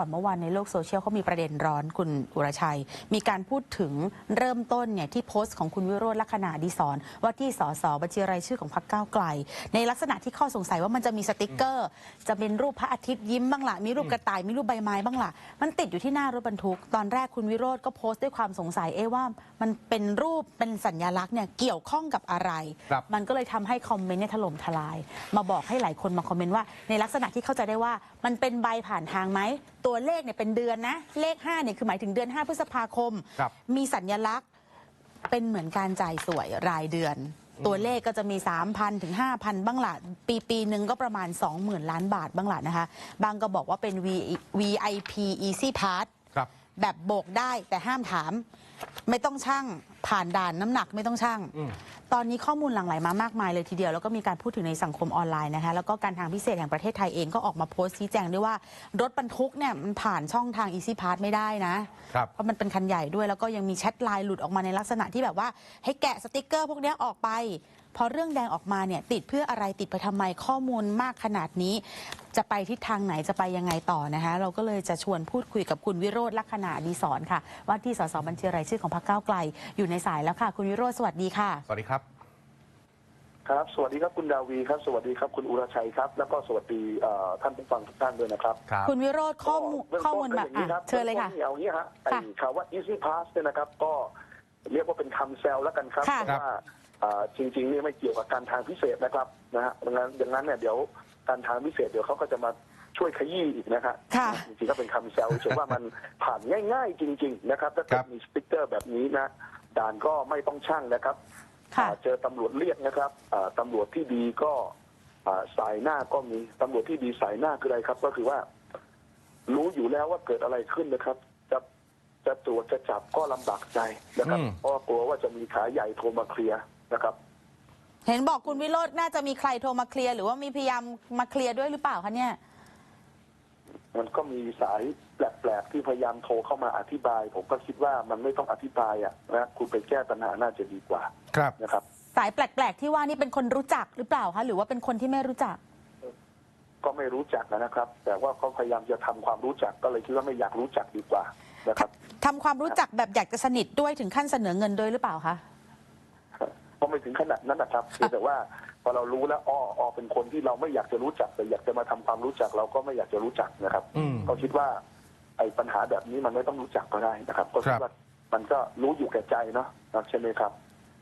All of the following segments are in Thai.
ก่อนเมื่อวานในโลกโซเชียลเขามีประเด็นร้อนคุณอุรชัย มีการพูดถึงเริ่มต้นเนี่ยที่โพสต์ของคุณวิโรจน์ลักษณะดีสอนว่าที่สสบัญชีรายชื่อของพรรคก้าวไกล ในลักษณะที่ข้อสงสัยว่ามันจะมีสติกเกอร์ จะเป็นรูปพระอาทิตย์ยิ้มบ้างละมีรูปกระต่ายมีรูปใบไม้บ้างละมันติดอยู่ที่หน้ารถบรรทุก ตอนแรกคุณวิโรจน์ก็โพสต์ด้วยความสงสัยเอ๊ะว่า มันเป็นรูปเป็นสัญลักษณ์เนี่ยเกี่ยวข้องกับอะไรครับมันก็เลยทำให้คอมเมนต์เนี่ยถล่มทลาย มาบอกให้หลายคนมาคอมเมนต์ว่าในลักษณะที่เข้าใจได้ว่ามันเป็นใบผ่านทางไหมตัวเลขเนี่ยเป็นเดือนนะ เลข5เนี่ยคือหมายถึงเดือน 5 พฤษภาคม ครับ มีสัญลักษณ์เป็นเหมือนการจ่ายสวยรายเดือน ตัวเลขก็จะมี 3,000 ถึง 5,000 บ้างละปีปีหนึ่งก็ประมาณ 20,000 ล้านบาทบ้างละนะคะ บางก็บอกว่าเป็น V VIP Easy Pass ครับ แบบโบกได้แต่ห้ามถาม ไม่ต้องช่างผ่านด่านน้ำหนักไม่ต้องช่างอืมตอนนี้ข้อมูลหลั่งไหลมามากมายเลยทีเดียว แล้วก็มีการพูดถึงในสังคมออนไลน์นะคะแล้วก็การทางพิเศษแห่งประเทศไทยเองก็ออกมาโพสต์ชี้แจงด้วยว่ารถบรรทุกเนี่ยมันผ่านช่องทาง Easy Pass ไม่ได้นะ ครับ เพราะมันเป็นคันใหญ่ด้วยแล้วก็ยังมีแชทไลน์หลุดออกมาในลักษณะที่แบบว่า ให้แกะสติกเกอร์พวกเนี้ยออกไป พอเรื่องแดงออกมาเนี่ยติดเพื่ออะไรติดไปทำไมข้อมูลมากขนาดนี้ จะไปทิศทางไหนจะไปยังไงต่อนะคะ เราก็เลยจะชวนพูดคุยกับคุณวิโรธลักษณะดีสอนค่ะ ว่าที่สสบัญชีรายชื่อของพรรคก้าวไกล อยู่ในสายแล้วค่ะ คุณวิโรธสวัสดีค่ะ สวัสดีครับ ครับ สวัสดีครับคุณดาวีครับ สวัสดีครับคุณอุรชัยครับ แล้วก็สวัสดีเอ่อท่านผู้ฟังทุกท่านด้วยนะครับครับคุณวิโรธข้อมูลเบื้งข้อต้นมูลก็แบอบย่างนี้ครับอะเชิญเลยค่ะบื้องต้นเอางี้ฮะไอ้ค่ะคำว่า easy pass เนี่ยนะครับ ก็เรียกว่าเป็นคำแซวแล้วกันครับค่ะเพราะว่าเอ่อ จริงๆนี่ไม่เกี่ยวกับการทางพิเศษนะครับนะฮะดังนั้นดังนั้นเนี่ยเดี๋ยวการทางพิเศษเดี๋ยวเขาก็จะมาช่วยขยี้อีกนะครับค่ะจริงๆก็เป็นคำแซวเชื่อว่ามันผ่านง่าย ๆ จริง ๆ นะครับถ้าคเกิรัดบมีสติ๊กเกอร์แบบนี้นะด่านก็ไม่ต้องช่างนะครับค่ะอ่าเจอตำรวจเรียกนะครับอ่าตำรวจที่ดีก็อ่าสายหน้าก็มีตำรวจที่ดีสายหน้าคืออะไรครับ ก็คือว่า รู้อยู่แล้วว่าเกิดอะไรขึ้นนะครับ จะจะตรวจจะจับก็ลำบากใจนะครับอืมเพราะว่ากลัวว่าจะมีขาใหญ่โทรมาเคลียร์ นะครับ เห็นบอกคุณวิโรธน่าจะมีใครโทรมาเคลียร์หรือว่ามีพยายามมาเคลียร์ด้วยหรือเปล่าคะเนี่ย มันก็มีสายแปลกๆที่พยายามโทรเข้ามาอธิบาย ผมก็คิดว่ามันไม่ต้องอธิบายอะนะคุณไปแก้ปัญหาน่าจะดีกว่าครับ นะครับ สายแปลกๆที่ว่านี่เป็นคนรู้จักหรือเปล่าคะหรือว่าเป็นคนที่ไม่รู้จัก ก็ไม่รู้จักนะครับ แต่ว่าเขาพยายามจะทำความรู้จักก็เลยคิดว่าไม่อยากรู้จักดีกว่านะครับ ทำความรู้จักแบบอยากจะสนิทด้วยถึงขั้นเสนอเงินด้วยหรือเปล่าคะ ก็ไม่ถึงขนาดนั้นนะครับเพียงแต่ว่าพอเรารู้แล้วอ้ออ้อเป็นคนที่เราไม่อยากจะรู้จักแต่อยากจะมาทำความรู้จักเราก็ไม่อยากจะรู้จักนะครับ อืม ก็คิดว่า ไอ้ปัญหาแบบนี้มันไม่ต้องรู้จักก็ได้นะครับ ก็คิดครับว่ามันก็รู้อยู่แก่ใจเนาะครับใช่ไหมครับ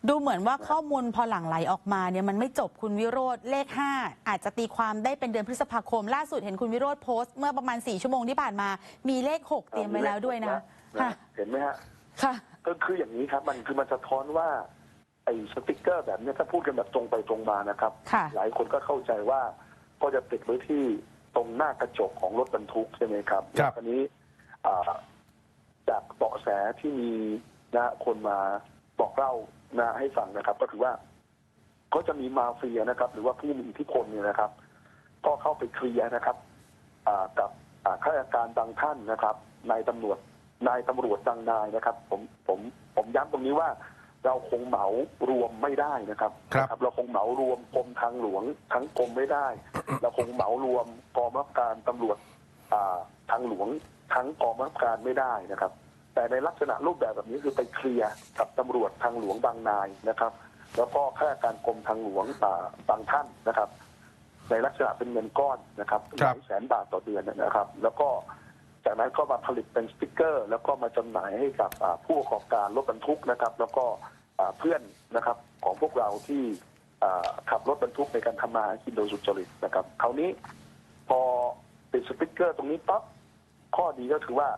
ดูเหมือนว่าข้อมูลพอหลั่งไหลออกมาเนี่ยมันไม่จบคุณวิโรธเลข 5 อาจจะตีความได้เป็นเดือนพฤษภาคม ล่าสุดเห็นคุณวิโรธโพสต์เมื่อประมาณ 4 ชั่วโมงที่ผ่านมา มีเลข 6 เตรียมไว้แล้วด้วยนะนะค่ะ เห็นไหมฮะ ค่ะ ก็คืออย่างนี้ครับ มันคือมันสะท้อนว่า ไอ้สติกเกอร์แบบนี้ถ้าพูดกันแบบตรงไปตรงมานะครับ ค่ะ หลายคนก็เข้าใจว่าก็จะติดไว้ที่ตรงหน้ากระจกของรถบรรทุกใช่ไหมครับครับแล้วอันนี้อ่าจากเบาะแสที่มีนะคนมาบอกเล่านะให้ฟังนะครับ ก็คือว่าก็จะมีมาเฟียนะครับ หรือว่าผู้มีอิทธิพลเนี่ยนะครับ ก็เข้าไปเคลียร์นะครับอ่ากับอ่าข้าราชการบางท่านนะครับนายตำรวจนายตำรวจบางนายนะครับ ผมผมผมย้ำตรงนี้ว่า เราคงเหมารวมไม่ได้นะครับครับนะเราคงเหมารวมกรมทางหลวงทั้งกรมไม่ได้ เราคงเหมารวมกองบังคับการตำรวจอ่าทางหลวงทั้งกองบังคับการไม่ได้นะครับ แต่ในลักษณะรูปแบบแบบนี้คือไปเคลียร์กับตำรวจทางหลวงบางนายนะครับ แล้วก็ข้าราชการกรมทางหลวงอ่าบางท่านนะครับ ในลักษณะเป็นเงินก้อนนะครับหครับ ลายแสนบาทต่อเดือนนะครับ แล้วก็ จากนั้นก็มาผลิตเป็นสติกเกอร์ แล้วก็มาจำหน่ายให้กับอ่าผู้ประกอบการรถบรรทุกนะครับ แล้วก็อ่าเพื่อนนะครับของพวกเราที่อ่าขับรถบรรทุกในการทำมาหากินโดยสุจริตนะครับคราวนี้พอติดสติกเกอร์ตรงนี้ปั๊บข้อดีก็คือว่า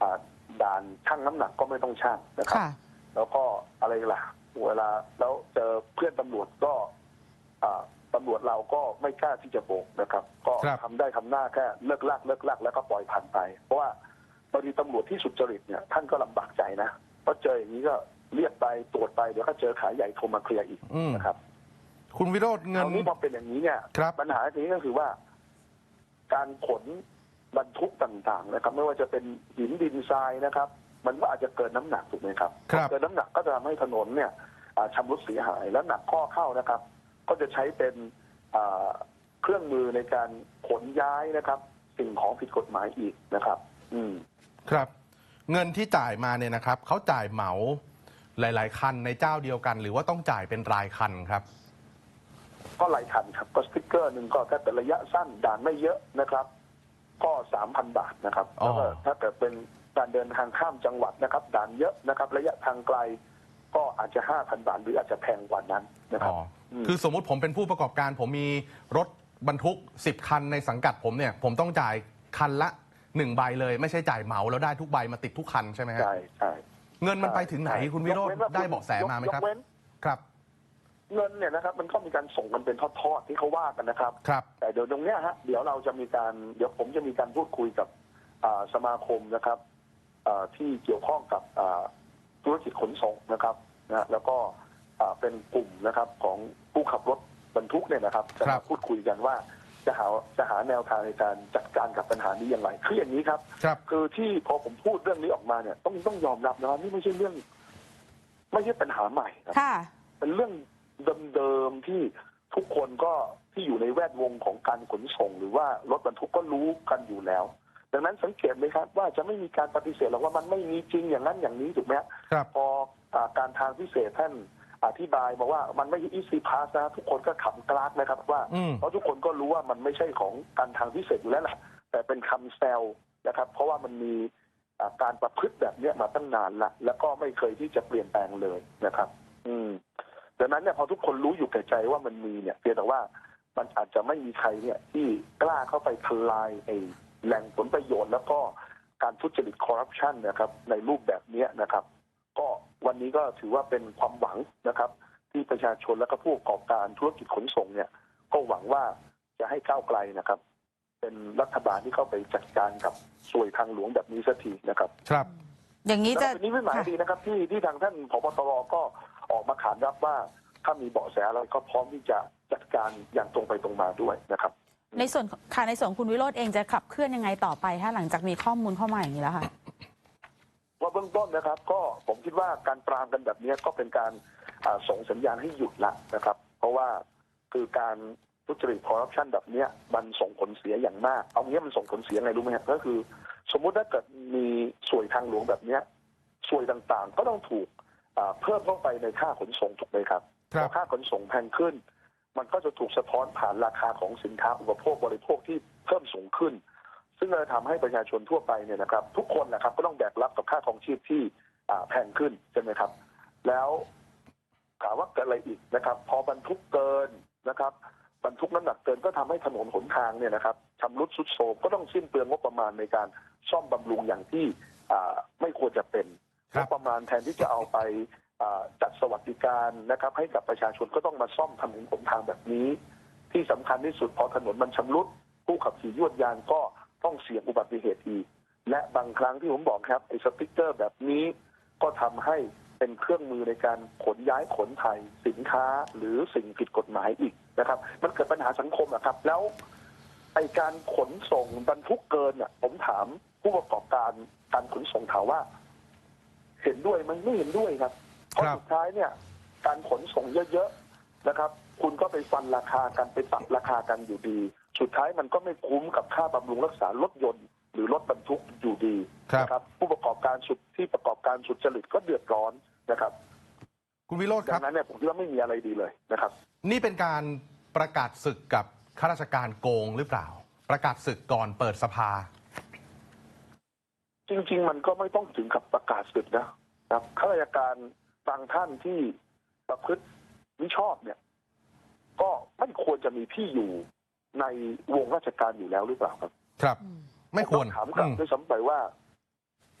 อ่าด่านชั่งน้ำหนักก็ไม่ต้องชั่งนะครับค่ะแล้วก็อะไรล่ะ เวลาแล้วเจอเพื่อนตำรวจก็อ่า ตำรวจเราก็ไม่กล้าที่จะโบกนะครับ ก็ครับ ทำได้ทำหน้าแค่เลิกลักเลิกลักแล้วก็ปล่อยผ่านไป เพราะว่าบางทีตำรวจที่สุจริตเนี่ยท่านก็ลำบากใจนะเพราะเจออย่างนี้ก็เรียกไปตรวจไปเดี๋ยวก็เจอขายใหญ่โทรมาเคลียร์อีกอืม นะครับ คุณวิโรธคเงิน ราวนี้พอเป็นอย่างนี้เนี่ยครับ ปัญหาทีนี้ก็คือว่า การขนบรรทุกต่างๆนะครับ ไม่ว่าจะเป็นหินดินทรายนะครับ มันก็อาจจะเกินน้ำหนักถูกไหมครับครับ เกินน้ำหนักก็จะทำให้ถนนเนี่ยอ่าชำรุดเสียหาย แล้วหนักข้อเข้านะครับ ก็จะใช้เป็นอ่าเครื่องมือในการขนย้ายนะครับ สิ่งของผิดกฎหมายอีกนะครับครับ เงินที่จ่ายมาเนี่ยนะครับเขาจ่ายเหมาหลาย ๆ คันในเจ้าเดียวกัน หรือว่าต้องจ่ายเป็นรายคันครับ ก็หลายคันครับ ก็สติ๊กเกอร์หนึ่งก็ถ้าเป็นระยะสั้นด่านไม่เยอะนะครับ ก็สามพันบาทนะครับอ๋อแล้วก็ถ้าเกิดเป็นการเดินทางข้ามจังหวัดนะครับ ด่านเยอะนะครับ ระยะทางไกล ก็อาจจะห้าพันบาทหรืออาจจะแพงกว่านั้นนะครับอ๋ออม คือสมมุติผมเป็นผู้ประกอบการ ผมมีรถบรรทุก 10 คันในสังกัดผมเนี่ย ผมต้องจ่ายคันละหนึ่งใบเลย ไม่ใช่จ่ายเหมาแล้วได้ทุกใบมาติดทุกคันใช่ไหมฮะใช่ใช่เงินมันไปถึงไหนใช่คุณวิโรจยกน์เนว่ได้เบาะแสมาไหมครับยกเว้นครับเงินเนี่ยนะครับมันก็มีการส่งกันเป็นทอดๆที่เขาว่ากันนะครับ ครับ แต่เดี๋ยวตรงเนี้ยฮะเดี๋ยวเราจะมีการเดี๋ยวผมจะมีการพูดคุยกับอ่าสมาคมนะครับอ่าที่เกี่ยวข้องกับอ่าธุรกิจขนส่งนะครับนะแล้วก็ อ่าเป็นกลุ่มนะครับของผู้ขับรถบรรทุกเนี่ยนะครับจะครัมาบ พูดคุยกันว่า จะหาจะหาแนวทางในการจัดการกับปัญหานี้อย่างไรคืออย่างนี้ครับ ครับ คือที่พอผมพูดเรื่องนี้ออกมาเนี่ยต้องต้องยอมรับนะว่านี่ไม่ใช่เรื่อง ไม่ใช่ปัญหาใหม่ครับ ค่ะ เป็นเรื่องเดิมๆที่ทุกคนก็ที่อยู่ในแวดวงของการขนส่ง หรือว่ารถบรรทุกก็รู้กันอยู่แล้ว ดังนั้นสังเกตไหมครับ ว่าจะไม่มีการปฏิเสธหรอกว่ามันไม่มีจริงอย่างนั้นอย่างนี้ถูกไหมฮะครับ พออาการทางพิเศษท่าน อธิบายบอกว่ามันไม่ใช่อีซีพาสนะทุกคนก็ขำกลากนะครับ ว่าอืมเพราะทุกคนก็รู้ว่ามันไม่ใช่ของการทางพิเศษอยู่แล้วแหละแต่เป็นคำแซวนะครับ เพราะว่ามันมีอ่าการประพฤติแบบเนี้ยมาตั้งนานละแล้วก็ไม่เคยที่จะเปลี่ยนแปลงเลยนะครับ อืมดังนั้นเนี่ยพอทุกคนรู้อยู่แก่ใจว่ามันมีเนี่ยเพียงแต่ว่ามันอาจจะไม่มีใครเนี่ยที่กล้าเข้าไปทลายไอ้แหล่งผลประโยชน์ แล้วก็การทุจริตคอร์รัปชันนะครับ ในรูปแบบเนี้ยนะครับก็ วันนี้ก็ถือว่าเป็นความหวังนะครับ ที่ประชาชนและก็ผู้ประกอบการธุรกิจขนส่งเนี่ย ก็หวังว่าจะให้ก้าวไกลนะครับ เป็นรัฐบาลที่เข้าไปจัดการกับสวยทางหลวงแบบนี้สักทีนะครับครับ อย่างนี้แล้วจะวันนี้ไม่หมายค่ะดีนะครับ ที่ที่ทางท่านผบตรก็ออกมาขานรับว่าถ้ามีเบาะแสอะไรก็พร้อมที่จะจัดการอย่างตรงไปตรงมาด้วยนะครับ ในส่วนค่ะในส่วนของคุณวิโรธเองจะขับเคลื่อนยังไงต่อไปถ้าหลังจากมีข้อมูลเข้ามาอย่างนี้แล้วค่ะว่า เบื้องต้นนะครับ ก็ผมคิดว่าการปรามกันแบบนี้ก็เป็นการอ่าส่งสัญญาณให้หยุดละนะครับ เพราะว่าคือการทุจริตคอร์รัปชันแบบเนี้ยมันส่งผลเสียอย่างมาก เอางี้มันส่งผลเสียไงรู้ไหมฮะก็คือ สมมุติถ้าเกิดมีสวยทางหลวงแบบเนี้ยสวยต่างๆ ก็ต้องถูกอ่าเพิ่มเข้าไปในค่าขนส่งถูกไหมครับครับพอค่าขนส่งแพงขึ้น มันก็จะถูกสะท้อนผ่านราคาของสินค้าอุปโภคบริโภคที่เพิ่มสูงขึ้น ซึ่งจะทำให้ประชาชนทั่วไปเนี่ยนะครับ ทุกคนนะครับก็ต้องแบกรับกับค่าของชีพที่อ่าแพงขึ้นใช่ไหมครับ แล้วถามว่าเกิดอะไรอีกนะครับ พอบรรทุกเกินนะครับบรรทุกน้ำหนักเกินก็ทำให้ถนนหนทางเนี่ยนะครับชำรุดทรุดโทรมก็ต้องสิ้นเปลืองงบประมาณในการซ่อมบำรุงอย่างที่อ่าไม่ควรจะเป็นครังบบประมาณแทนที่จะเอาไปอ่าจัดสวัสดิการนะครับ ให้กับประชาชนก็ต้องมาซ่อมถนนหนทางแบบนี้ ที่สำคัญที่สุดพอถนนมันชำรุดผู้ขับขี่ยวดยานก็ ต้องเสี่ยงอุบัติเหตุอีก และบางครั้งที่ผมบอกครับไอ้สติ๊กเกอร์แบบนี้ก็ทำให้เป็นเครื่องมือในการขนย้ายขนถ่ายสินค้าหรือสิ่งผิดกฎหมายอีกนะครับ มันเกิดปัญหาสังคมอะครับ แล้วไอการขนส่งบรรทุกเกินอะ ผมถามผู้ประกอบการการขนส่งถามว่า เห็นด้วยไหมันไม่เห็นด้วยครับเพราะครับสุดท้ายเนี่ย การขนส่งเยอะๆนะครับ คุณก็ไปฟันราคากันไปตัดราคากันอยู่ดี สุดท้ายมันก็ไม่คุ้มกับค่าบำรุงรักษารถยนต์ หรือรถบรรทุกอยู่ดีครับนะครับ ผู้ประกอบการสุดที่ประกอบการสุดจริตก็เดือดร้อนนะครับ คุณวิโรจน์คดัรับ งนั้นเนี่ยผมคิดว่าไม่มีอะไรดีเลยนะครับ นี่เป็นการประกาศศึกกับข้าราชการโกงหรือเปล่า ประกาศศึกก่อนเปิดสภา จริง ๆ มันก็ไม่ต้องถึงกับประกาศศึกนะครับข้าราชการบางท่านที่ประพฤติมิชอบเนี่ย ก็ไม่ควรจะมีที่อยู่ ในวงราชการอยู่แล้วหรือเปล่าครับ ครับ ไม่ควรผมต้องถามกลับอืมด้วยซ้ำไปว่า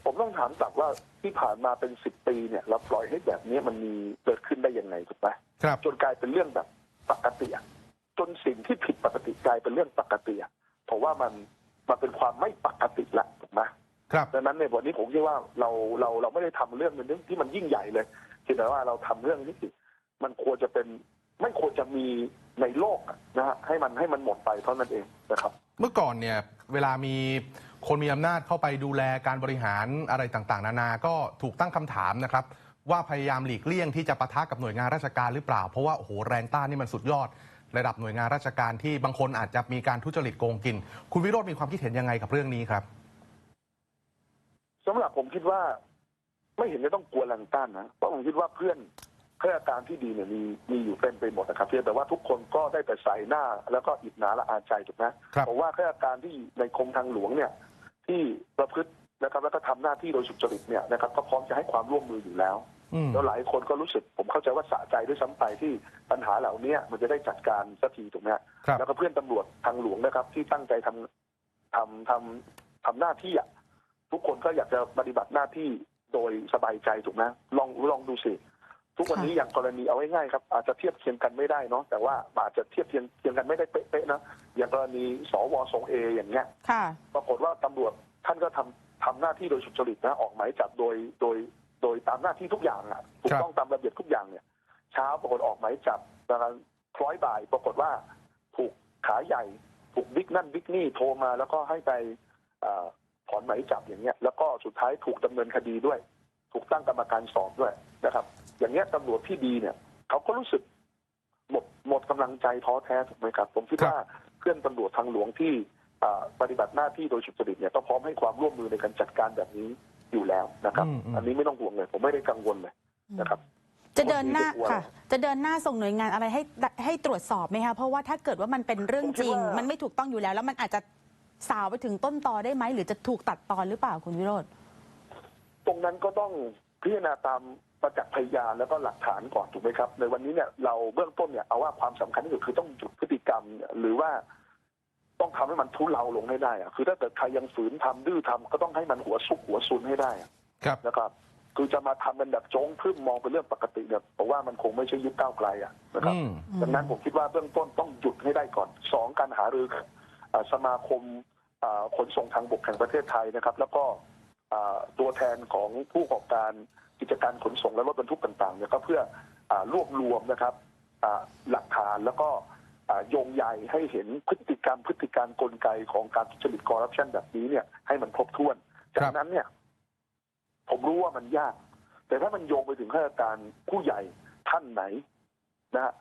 ผมต้องถามกลับว่าที่ผ่านมาเป็นสิบปีเนี่ยเราปล่อยให้แบบนี้มันมีเกิดขึ้นได้ยังไงถูกไหมครับจนกลายเป็นเรื่องแบบปกติอะจนสิ่งที่ผิดปกติกลายเป็นเรื่องปกติอะเพราะว่ามันมันเป็นความไม่ปกติละถูกไหมครับดังนั้นในวันนี้ผมคิดว่าเราเราเราไม่ได้ทำเรื่องนึงที่มันยิ่งใหญ่เลยเพียงแต่ว่าเราทำเรื่องนี้มันควรจะเป็นไม่ควรจะมี ในโลกอะนะฮะให้มันให้มันหมดไปเท่านั้นเองนะครับ เมื่อก่อนเนี่ยเวลามีคนมีอำนาจเข้าไปดูแลการบริหารอะไรต่างๆ นานา ก็ถูกตั้งคำถามนะครับ ว่าพยายามหลีกเลี่ยงที่จะปะทะกับหน่วยงานราชการหรือเปล่า เพราะว่าโอ้โหแรงต้านนี่มันสุดยอด ระดับหน่วยงานราชการที่บางคนอาจจะมีการทุจริตโกงกิน คุณวิโรจน์มีความคิดเห็นยังไงกับเรื่องนี้ครับำหรับผมคิดว่า ไม่เห็นจะต้องกลัวแรงต้านนะเพราะผมคิดว่าเพื่อน ข้าราชการที่ดีเนี่ยมีมีอยู่เต็มไปหมดนะครับเพียงแต่ว่าทุกคนก็ได้แต่ใส่หน้า แล้วก็อิจฉาละอาใจถูกไหมครับผมว่าข้าราชการที่ในกรมทางหลวงเนี่ย ที่ประพฤตินะครับแล้วก็ทำหน้าที่โดยสุจริตเนี่ยนะครับก็พร้อมจะให้ความร่วมมืออยู่แล้วอืมแล้วหลายคนก็รู้สึกผมเข้าใจว่าสะใจด้วยซ้ำไปที่ปัญหาเหล่านี้มันจะได้จัดการสักทีถูกไหมฮะครับแล้วก็เพื่อนตำรวจทางหลวงนะครับ ที่ตั้งใจทำทำทำทำหน้าที่อะทุกคนก็อยากจะปฏิบัติหน้าที่โดยสบายใจถูกไหมลองลองดูสิ ทุกวันนี้อย่างกรณีเอาง่ายๆครับอาจจะเทียบเคียงกันไม่ได้เนาะแต่ว่าอาจจะเทียบเคียงเคียงกันไม่ได้เป๊ะๆนะอย่างกรณีสวทรงเออย่างเงี้ยค่ะปรากฏว่าตำรวจท่านก็ทำทำหน้าที่โดยสุจริตนะออกหมายจับโดยโดยโดยตามหน้าที่ทุกอย่างอะถูครักบต้องตามระเบียบทุกอย่างเนี่ย เช้าปรากฏออกหมายจับประมาณคล้อยบ่าย ปรากฏว่าถูกขาใหญ่ถูกบิ๊กนั่นบิ๊กนี่โทรมาแล้วก็ให้ไปเอ่อถอนหมายจับอย่างเงี้ยแล้วก็สุดท้ายถูกดำเนินคดีด้วย ถูกตั้งกรรมการสอบด้วยนะครับ อย่างเงี้ยตำรวจที่ดีเนี่ยเขาก็รู้สึกหมดหมดกำลังใจท้อแท้ถูกไหมครับ ผมคิดครับว่าเพื่อนตำรวจทางหลวงที่อ่าปฏิบัติหน้าที่โดยสุจริตเนี่ยต้องพร้อมให้ความร่วมมือในการจัดการแบบนี้อยู่แล้วนะครับอืมอืมอันนี้ไม่ต้องห่วงเลย ผมไม่ได้กังวลเลยนะครับจะเดินหน้าคนดีจะกลัวค่ะ จะเดินหน้าส่งหน่วยงานอะไรให้ให้ตรวจสอบไหมคะเพราะว่าถ้าเกิดว่ามันเป็นเรื่องจริงผมคิดว่ามัมันไม่ถูกต้องอยู่แล้ว แล้วมันอาจจะสาวไปถึงต้นตอได้ไหมหรือจะถูกตัดตอนหรือเปล่าคุณวิโรธตรงนั้นก็ต้องพิจารณาตาม ประจักษ์พยานแล้วก็หลักฐานก่อนถูกไหมครับ ในวันนี้เนี่ยเราเบื้องต้นเนี่ยเอาว่าความสำคัญที่สุดคือต้องหยุดพฤติกรรมเนี่ยหรือว่าต้องทำให้มันทุเลาลงให้ได้อะคือถ้าเกิดใครยังฝืนทำดื้อทำก็ต้องให้มันหัวซุกหัวซุนให้ได้อะครับนะครับ คือจะมาทำเป็นแบบโจ้งพึ่มมองเป็นเรื่องปกติเนี่ยผมว่ามันคงไม่ใช่ยุคก้าวไกลอะนะครับอืมดังนั้นผมคิดว่าเบื้องต้นต้องหยุดให้ได้ก่อนสองการหารือกับเอ่อสมาคมเอ่อขนส่งทางบกแห่งประเทศไทยนะครับ แล้วก็เอ่อตัวแทนของผู้ประกอบการ กิจการขนส่งและรถบรรทุกต่างๆเนี่ยก็เพื่ออารวบรวมนะครับอ่าหลักฐานแล้วก็อ่าโยงใยให้เห็นพฤติกรรมพฤติการกลไกของการทุจริตคอร์รัปชันแบบนี้เนี่ยให้มันครบถ้วนครัจากบนั้นเนี่ย ผมรู้ว่ามันยาก แต่ถ้ามันโยงไปถึงข้าราชการผู้ใหญ่ท่านไหนนะฮะ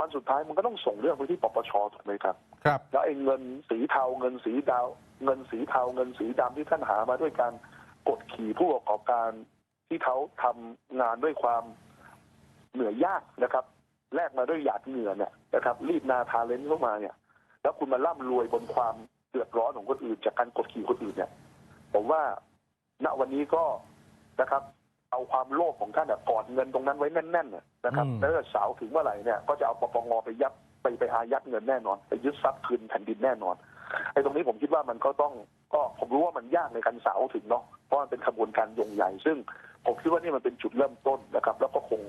มันสุดท้ายมันก็ต้องส่งเรื่องไปที่ปปชถูกไหมครับ ครับ แล้วไอ้เงินสีเทาเงินสีดาว เงินสีเทาเงินสีดำที่ท่านหามาด้วยการกดขี่ผู้ประกอบการ ที่เขาทำงานด้วยความเหนื่อยยากนะครับ แลกมาด้วยหยาดเหงื่อเนี่ยนะครับ รีดนาทาเลนเข้ามาเนี่ย แล้วคุณมาร่ำรวยบนความเดือดร้อนของคนอื่น จากการกดขี่คนอื่นเนี่ย ผมว่าณวันนี้ก็นะครับ เอาความโลภของท่านน่ะกอดเงินตรงนั้นไว้แน่นๆน่ะนะครับอืมแล้วถ้าเสาวถึงเมื่อไหร่เนี่ยก็จะเอาปปงไปยับไปไปอายัดเงินแน่นอนไปยึดทรัพย์คืนแผ่นดินแน่นอนไอ้ตรงนี้ผมคิดว่ามันก็ต้องก็ผมรู้ว่ามันยากในการสาวถึงเนาะเพราะมันเป็นขบวนการยงใหญ่ซึ่ง ผมคิดว่านี่มันเป็นจุดเริ่มต้นนะครับ แล้วก็คง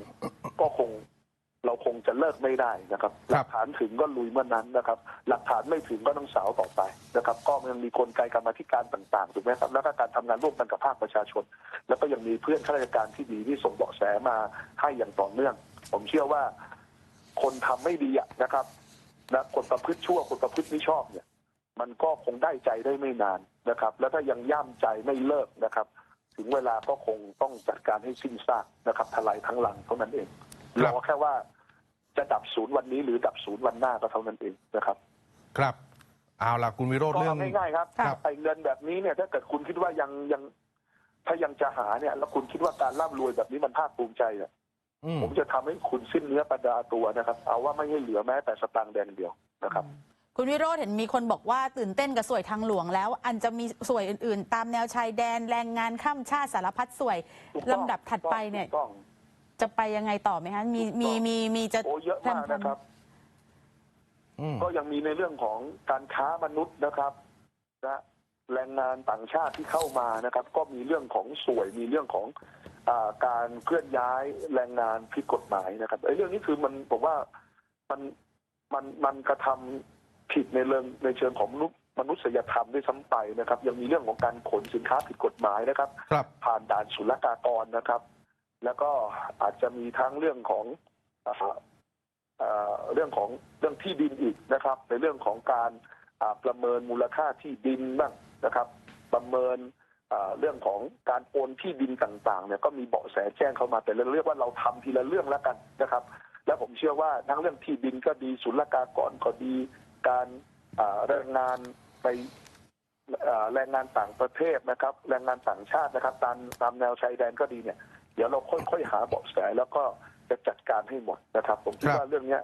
ก็คงเราคงจะเลิกไม่ได้นะครับคหรัลับกฐานถึงก็ลุยเมื่อนั้นนะครับ หลักฐานไม่ถึงก็ต้องสาวต่อไปนะครับ ก็ยังมีกลไกกรรมาธิการต่างๆถูกไหมครับแล้วก็การทำงานร่วมกันกับภาคประชาชน แล้วก็ยังมีเพื่อนข้าราชการที่ดีที่ส่งเบาะแสมาให้อย่างต่อเนื่อง ผมเชื่อว่า คนทำไม่ดีอะนะครับนะคนประพฤติชั่วคนประพฤติไม่ชอบเนี่ย มันก็คงได้ใจได้ไม่นานนะครับ แล้วถ้ายังย่ำใจไม่เลิกนะครับ ถึงเวลาก็คงต้องจัดการให้สิ้นซากนะครับทลายทั้งหลังเท่านั้นเองครัรบอแค่ว่าจะดับศูนย์วันนี้หรือดับศูนย์วันหน้าก็เท่านั้นเองนะครับ ครับเอาล่ะคุณวิโรธก็เรื่องเอาง่ายๆครับครับไอ้เงินแบบนี้เนี่ยถ้าเกิดคุณคิดว่ายังยังถ้ายังจะหาเนี่ย แล้วคุณคิดว่าการร่ำรวยแบบนี้มันภาคภูมิใจเนี่ยอืมผมจะทำให้คุณสิ้นเนื้อประดาตัวนะครับ เอาว่าไม่ให้เหลือแม้แต่สตางค์แดงเดียวนะครับ คุณวิโรธเห็นมีคนบอกว่าตื่นเต้นกับสวยทางหลวงแล้ว อันจะมีสวยอื่นๆ ตามแนวชายแดนแรงงานข้ามชาติสารพัดสวยถูกต้องลำดับถัดไปเนี่ย ถูกต้อง จะไปยังไงต่อไหมคะมีมีมีมีจะโอ้เยอะมากนะครับ อืม ก็ยังมีในเรื่องของการค้ามนุษย์นะครับนะแรงงานต่างชาติที่เข้ามานะครับ ก็มีเรื่องของสวยมีเรื่องของอาการเคลื่อนย้ายแรงงานผิดกฎหมายนะครับไอ้เรื่องนี้คือมันผมว่ามันมันมันกระทำ ผิดในเรื่องในเชิงของมนุษย์มนุษยธรรมด้วยซ้ำไปนะครับ ยังมีเรื่องของการขนสินค้าผิดกฎหมายนะครับ ครับ ผ่านด่านศุลกากรนะครับ แล้วก็อาจจะมีทั้งเรื่องของเอ่อเอ่อเรื่องของเรื่องที่ดินอีกนะครับ ในเรื่องของการอ่าประเมินมูลค่าที่ดินบ้างนะครับ ประเมินอ่าเรื่องของการโอนที่ดินต่างๆเนี่ยก็มีเบาะแสแจ้งเข้ามาแต่เราเรียกว่าเราทำทีละเรื่องแล้วกันนะครับ และผมเชื่อว่าทั้งเรื่องที่ดินก็ดีศุลกากรก็ดี การอ่าแรงงานไปเอ่อแรงงานต่างประเทศนะครับ แรงงานต่างชาตินะครับ ตามตามแนวชายแดนก็ดีเนี่ย เดี๋ยวเราค่อยๆหาเบาะแสแล้วก็จะจัดการให้หมดนะครับ ผมคิดครับว่าเรื่องเนี้ย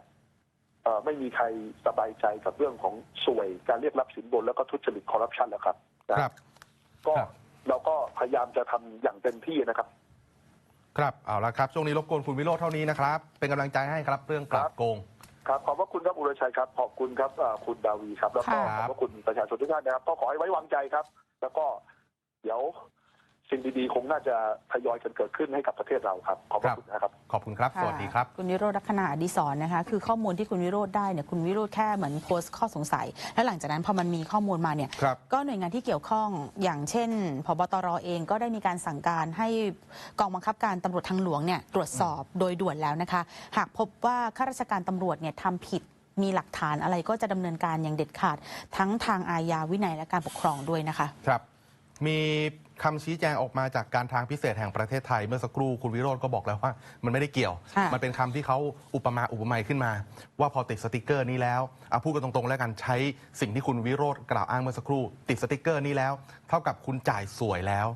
เอ่อไม่มีใครสบายใจกับเรื่องของสวยการเรียกรับสินบนแล้วก็ทุจริตคอร์รัปชันแล้วครับนะครับ ก็ครับเราก็พยายามจะทำอย่างเต็มที่นะครับ ครับเอาละครับช่วงนี้รบกวนคุณวิโรธเท่านี้นะครับ เป็นกำลังใจให้ครับเรื่องปราครับบโกง ครับขอบพระคุณครับอุรชัยครับขอบคุณครับอ่าคุณดาวีครับ แล้วก็ค่ะขอบพระคุณประชาชนทุกท่านนะครับก็ขอให้ไว้วางใจครับ แล้วก็เดี๋ยว สิ่งดีๆ คงน่าจะทยอยกันเกิดขึ้นให้กับประเทศเราครับ ขอบพระคุณนะครับ ขอบคุณครับสวัสดีครับ คุณวิโรจน์ลักษณะอดิศรนะคะ คือข้อมูลที่คุณวิโรจน์ได้เนี่ยคุณวิโรจน์แค่เหมือนโพสต์ข้อสงสัย แล้วหลังจากนั้นพอมันมีข้อมูลมาเนี่ยครับ ก็หน่วยงานที่เกี่ยวข้องอย่างเช่นพบตรเองก็ได้มีการสั่งการให้กองบังคับการตำรวจทางหลวงเนี่ยตรวจสอบโดยด่วนแล้วนะคะ หากพบว่าข้าราชการตำรวจเนี่ยทำผิดมีหลักฐานอะไรก็จะดำเนินการอย่างเด็ดขาด ทั้งทางอาญาวินัยและการปกครองด้วยนะคะ ครับ มี คำชี้แจงออกมาจากการทางพิเศษแห่งประเทศไทยเมื่อสักครู่คุณวิโรธก็บอกแล้วว่า มันไม่ได้เกี่ยว ค่ะมันเป็นคำที่เขาอุปมาอุปไมยขึ้นมา ว่าพอติดสติกเกอร์นี้แล้วเอาพูดกันตรงๆ แล้วกันใช้สิ่งที่คุณวิโรธกล่าวอ้างเมื่อสักครู่ ติดสติกเกอร์นี้แล้ว เท่ากับคุณจ่ายสวยแล้ว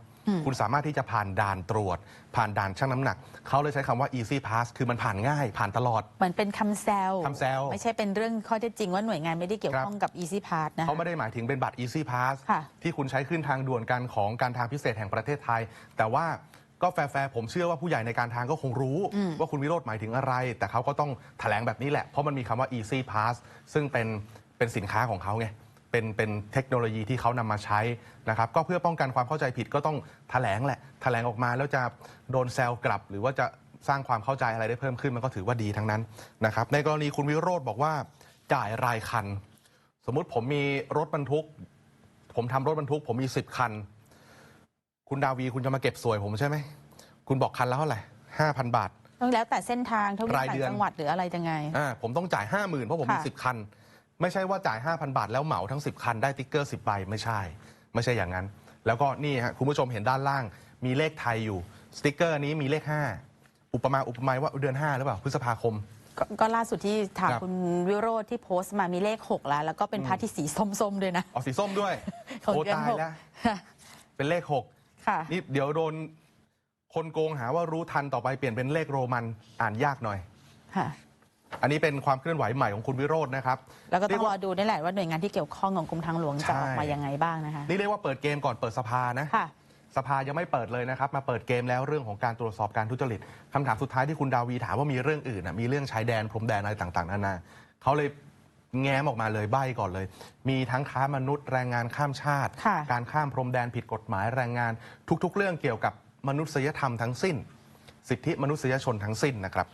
คุณสามารถที่จะผ่านด่านตรวจ ผ่านด่านชั่งน้ำหนัก เขาเลยใช้คำว่า easy pass คือมันผ่านง่าย ผ่านตลอด เหมือนเป็นคำแซวคำแซว ไม่ใช่เป็นเรื่องข้อเท็จจริงว่าหน่วยงานไม่ได้เกี่ยวข้องกับ Easy Pass นะคะเขาไม่ได้หมายถึงเป็นบัตร Easy Pass ค่ะ ที่คุณใช้ขึ้นทางด่วนกันของการทางพิเศษแห่งประเทศไทย แต่ว่าก็แฟร์ๆผมเชื่อว่าผู้ใหญ่ในการทางก็คงรู้ ว่าคุณวิโรธหมายถึงอะไร แต่เขาก็ต้องแถลงแบบนี้แหละเพราะมันมีคำว่า Easy Pass ซึ่งเป็นเป็นสินค้าของเขาไง เป็นเป็นเทคโนโลยีที่เขานำมาใช้นะครับก็เพื่อป้องกันความเข้าใจผิดก็ต้องแถลงแหละแถลงออกมาแล้วจะโดนแซวกลับ หรือว่าจะสร้างความเข้าใจอะไรได้เพิ่มขึ้นมันก็ถือว่าดีทั้งนั้นนะครับในกรณีคุณวิโรธบอกว่าจ่ายรายคัน สมมุติผมมีรถบรรทุก ผมทำรถบรรทุก ผมมีสิบคัน คุณดาวีคุณจะมาเก็บสวยผมใช่ไหมคุณบอกคันละเท่าไหร่ห้าพันบาทต้องแล้วแต่เส้นทางทั้งรายต่าเดืงอนจังหวัดหรืออะไรยังไงอ่าผมต้องจ่ายห้าหมื่นเพราะผมมีค่ะสิบคัน ไม่ใช่ว่าจ่าย 5,000 บาทแล้วเหมาทั้ง 10 คันได้ติ๊กเกอร์ 10ใบไม่ใช่ ไม่ใช่อย่างนั้น แล้วก็นี่ฮะคุณผู้ชมเห็นด้านล่างมีเลขไทยอยู่สติ๊กเกอร์นี้มีเลข 5 อุปมาอุปไมยว่าเดือน 5 หรือเปล่าพฤษภาคมก็ก็ล่าสุดที่ถามครับ คุณวิโรธที่โพสต์มามีเลข 6 แล้ว แล้วก็เป็นพระที่สีส้มๆด้วยนะออกสีส้มด้วยของโอ้เดือนตายหก แล้วค่ะเป็นเลขค่ะ6นี่เดี๋ยวโดนคนโกงหาว่ารู้ทันต่อไปเปลี่ยนเป็นเลขโรมันอ่านยากหน่อย ค่ะ อันนี้เป็นความเคลื่อนไหวใหม่ของคุณวิโรจน์นะครับ แล้วก็ต้องเรียรว่าอดูนี่แหละว่าหน่วยงานที่เกี่ยวข้องของกรมทางหลวงจะออกมาใช่ยังไงบ้างนะคะนี่เรียกว่าเปิดเกมก่อนเปิดสภานะ ค่ะ สภายังไม่เปิดเลยนะครับ มาเปิดเกมแล้วเรื่องของการตรวจสอบการทุจริตคำถามสุดท้ายที่คุณดาวีถามว่ามีเรื่องอื่นน่ะมีเรื่องชายแดนพรมแดนอะไรต่างๆนานาเขาเลยแง้มออกมาเลยใบ้ก่อนเลย มีทั้งค้ามนุษย์แรงงานข้ามชาติ ค่ะ การข้ามพรมแดนผิดกฎหมายแรงงาน ทุกๆ เรื่องเกี่ยวกับมนุษยธรรมทั้งสิ้น สิทธิมนุษยชนทั้งสิ้นนะครับ